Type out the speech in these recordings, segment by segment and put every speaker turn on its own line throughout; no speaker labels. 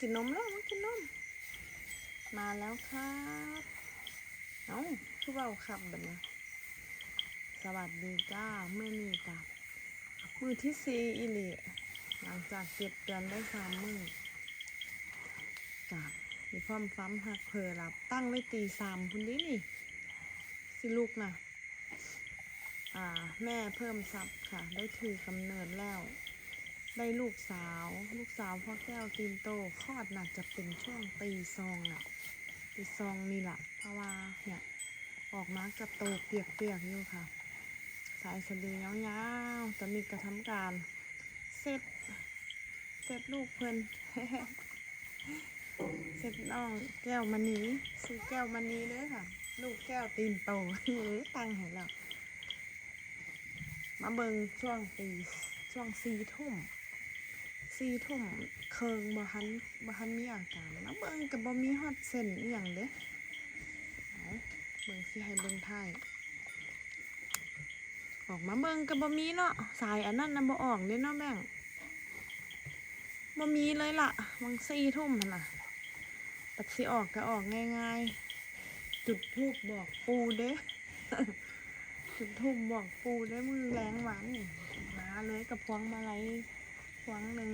กินนมแล้วมากินนม มาแล้วครับเอ้าคือเบาขับแบบนี้สวัสดีจ้าเมื่อนี้กับมือที่สี่อีหลีหลังจากเก็บเดือนได้สามมือจากมีความฟ้ำหักเพอหลับตั้งไว้ตีสามคุณนี้นี่ สิลูกนะอ่า แม่เพิ่มซับค่ะ ได้ถือกำเนิดแล้ว ได้ลูกสาว ลูกสาวพ่อแก้วตีนโตคลอดน่าจะเป็นช่วงตีซองน่ะตีซองนี่แหละเพราะว่าเนี่ยออกมากับโตเปียกๆอยู่ค่ะ สายสะดือยาวๆตอนนี้กระทำการเสร็จเสร็จลูกเพิ่นเสร็จน้องแก้วมันนีซื้อแก้วมันนีเด้อค่ะ ลูกแก้วตีนโตหรือตังเห็นแล้วมาเบิงช่วงตีช่วงสี่ทุ่ม สี่ทุ่มเคิงบ่ฮันบ่ฮันมีอาการมาเบิงกับบ่มีฮอดเส้นอหย่างเด้เอาเบิงสิให้เบิงไทายออกมาเบิงกับบ่มีเนาะสายอันนั้นน่ะบ่ออกเด้เนาะแบ่งบ่มีเลยล่ะวังสี่ทุ่มหั่นน่ะปัดสิออกก็ออกง่ายๆ จุดทูบบอกปูเด้จุดทูบบอกปูได้มือแรงหวานนี่มาเลยกับพวงมาลัย พวงหนึ่ง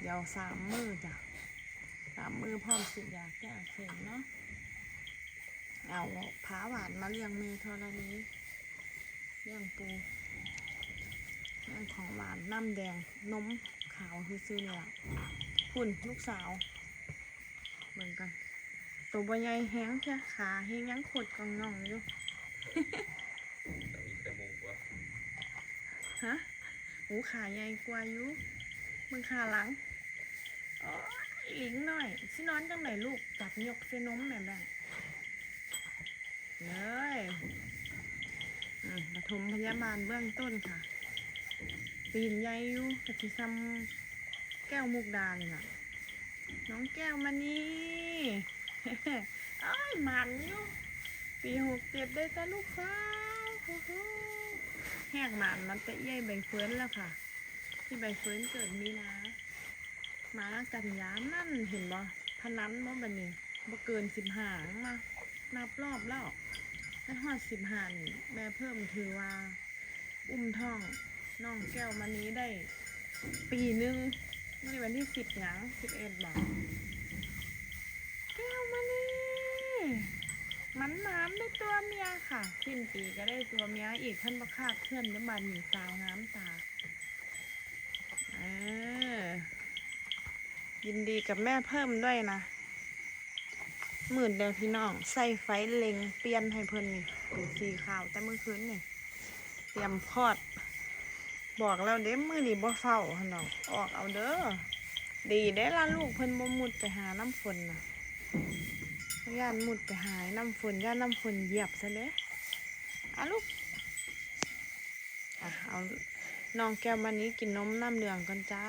เดี๋ยวสามมือจ้ะสามมือพร้อมสิยาแก้อักเสบเนาะเอาผาหวานมาเลี้ยงเมธรณีเลี้ยงปูเลี้ยงของหวานน้ำแดงนมขาวคือซื้อๆเนี่ยล่ะหุ่นลูกสาวเหมือนกันตัวใบใหญ่แห้งเชียขาแห้งยังขดกองน่องอยู่
แต่มีแต่มุงวะ
ฮะ หูขาใหญ่กว่าอยู่มึงขาหลังโอ้ยหลิงหน่อยสินอนจังไหนลูกจับยกเสนมแม่แบ่งเลยอืมปฐมพยาบาลเบื้องต้นค่ะ ปีนใหญ่อยู่กะทิซ้ำแก้วมุกดาเลยน่ะ น้องแก้วมานี่เอ้ยมันอยู่ ปีหกเจ็ดได้แต่ลูกสาว แหกหมานมันจะเย่ยใบเฟิร์นแล้วค่ะ ที่ใบเฟิร์นเกิดมีนามากันยามนั่นเห็นบ่พนันบ่บันนี้บ่เกินสิบห้ามานับรอบแล้วถ้าฮอดสิบห้านี่แม่เพิ่มถือว่า อุ้มท้องน้องแก้วมานี้ได้ ปีหนึ่งในวันที่สิบหยังสิบเอ็ดบอกแก้วมานี่มันน้ำได้ตัวเมี ยค่ะ สิ้นปีก็ได้ตัวเมียอีกเพิ่นประคาดเพื่อนในบ้านหนีสาวน้ำตาเออยินดีกับแม่เพิ่มด้วยนะหมื่นเดียวพี่น้อง ใส่ไฟเล็งเปลี่ยนให้เพิ่นนี่สีขาวแต่เมื่อคืนนี่เตรียมคลอด บอกแล้วเด้มือนี่บ่เฝ้าหั่นน้องออกเอาเด้อดีได้ละลูกเพิ่นบ่มุดไปหาน้ำฝนน่ะ ย่านมุดไปหายน้ำฝนย่านน้ำฝนเหยียบซะเลยอะลูกอะเอาน้องแก้วมานี้กินนมน้ำเหลืองกันจ้า